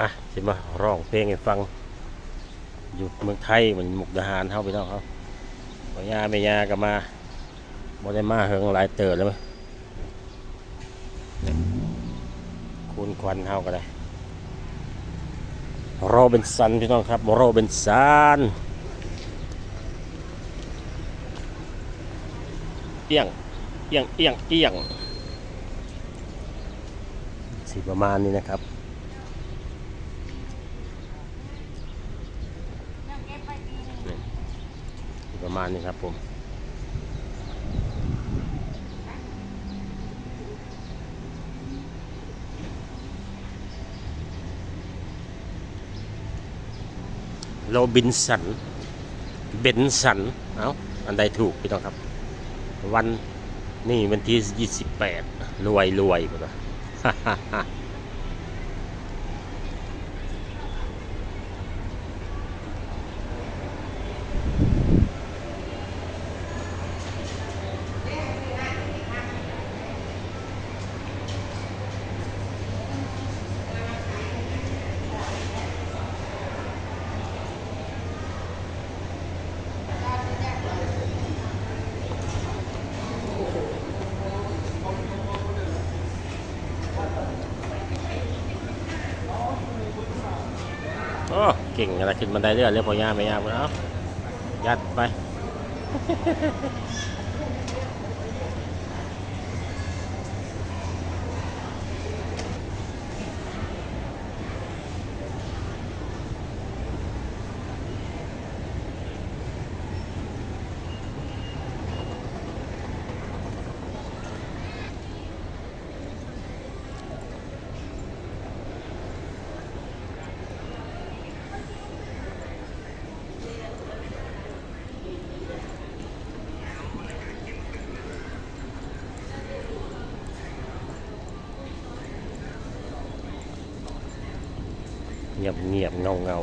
อะสิมาร้องเพลงให้ฟัง อยู่เมืองไทยเหมือนมุกดาหารเฮาไปน้องเขาพ่อย่าแม่ย่าก็มาบ่ได้มาเฮิงหลายเติบแล้วมั้ยคุณควันเฮาก็ได้โรบินสันพี่น้องครับโรบินสันเอียงเอียงเอียงเอียงสิประมาณนี้นะครับ ประมาณนี้ครับผมโรบินสัน เบนสัน เอาอันใดถูกพี่ต้องครับ วันนี่วันที่ 28 รวยรวยกูตัวโอ้เก่งอะไรขึ้นบันไดเรื่อยเรียบพอย่าไม่ยากเลยเอ้ายัดไป เงียบเงียบเงาเงา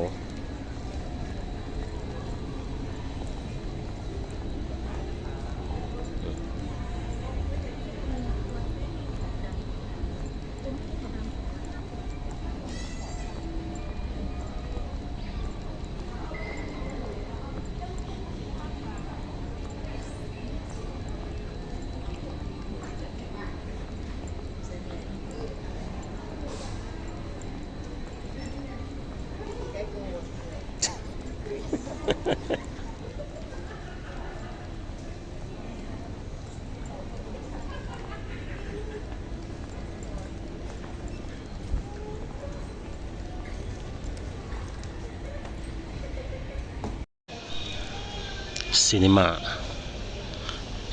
ซีนิมา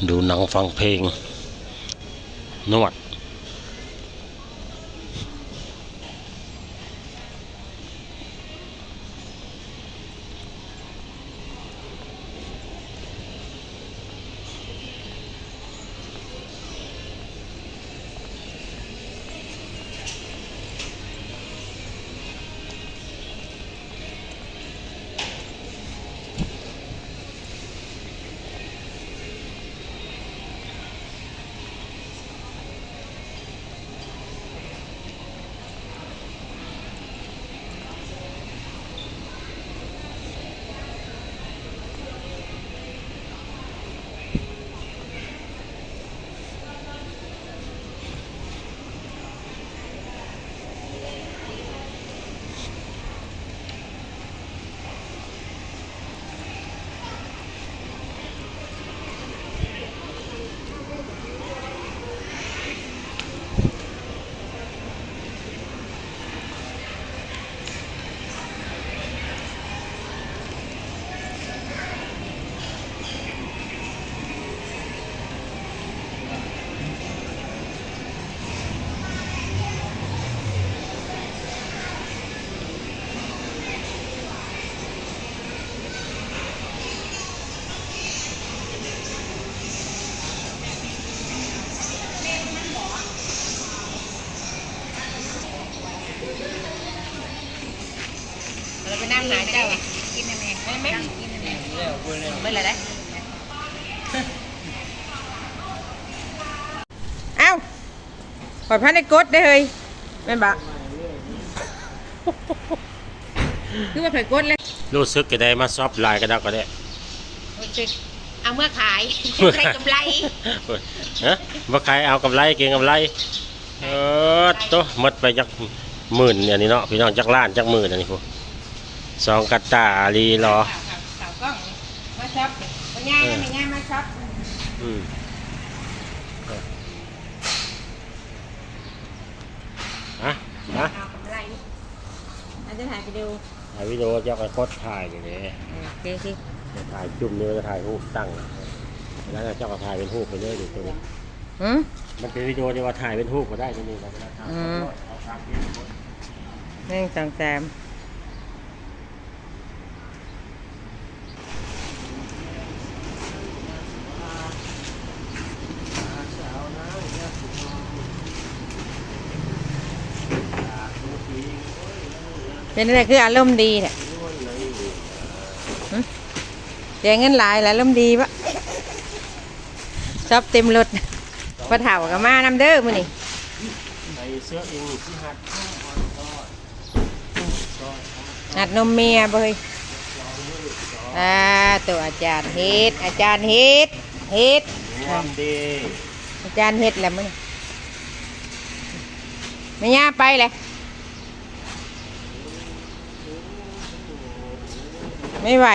ดูหนังฟังเพลง นวด ไปนั่งหาเจ้าอะกินได้ไหมไม่ไม่กินได้ไหมไม่เลยได้เอ้าปล่อยพันในกดได้เฮ้ยแม่นบะคือว่าข่อยกดเลยรู้สึกจะได้มาซอบลายก็ได้ก็ได้เอาเมื่อขายได้กำไรฮะบ่ขายเอากำไรเก่งกำไรเออโตะหมดไปจักหมื่นเนี่ยนี่เนาะพี่น้องจักล้านจักหมื่นอันนี้พวก สองกัตตาลีรอข่าวกล้องมาช็อปมาง่ายมาง่ายมาช็อปอืมอะนะเอากำไรอันจะถ่ายไปดูถ่ายวิดีโอจะไปโคตรถ่ายนี่เลยเดี๋ยวสิถ่ายจุ่มเนี่ก็ถ่ายรูปตั้งแล้วเจ้าก็ถ่ายเป็นรูปไปเลยดิตัวนี้มันเป็นวิดีโอที่ว่าถ่ายเป็นรูปก็ได้ที่นี่นะเวลาถ่ายอืมเอาตามที่มันกดหนึ่งสองสาม เป็นอะไรคืออารมณ์ดีเนี่ยหึเดี๋ยวเงินหลายแล้วอารมณ์ดีปะชอบเต็มรถพอเถ่ากับมานำเด้อมื้อนี่ใส่เสื้อเองที่หัดหัดนมเมียเบยอ่าตัวอาจารย์เฮ็ดอาจารย์เฮ็ดเฮ็ดงามดีอาจารย์เฮ็ดแหละมึงไม่ย่าไปเลย ไม่ไหว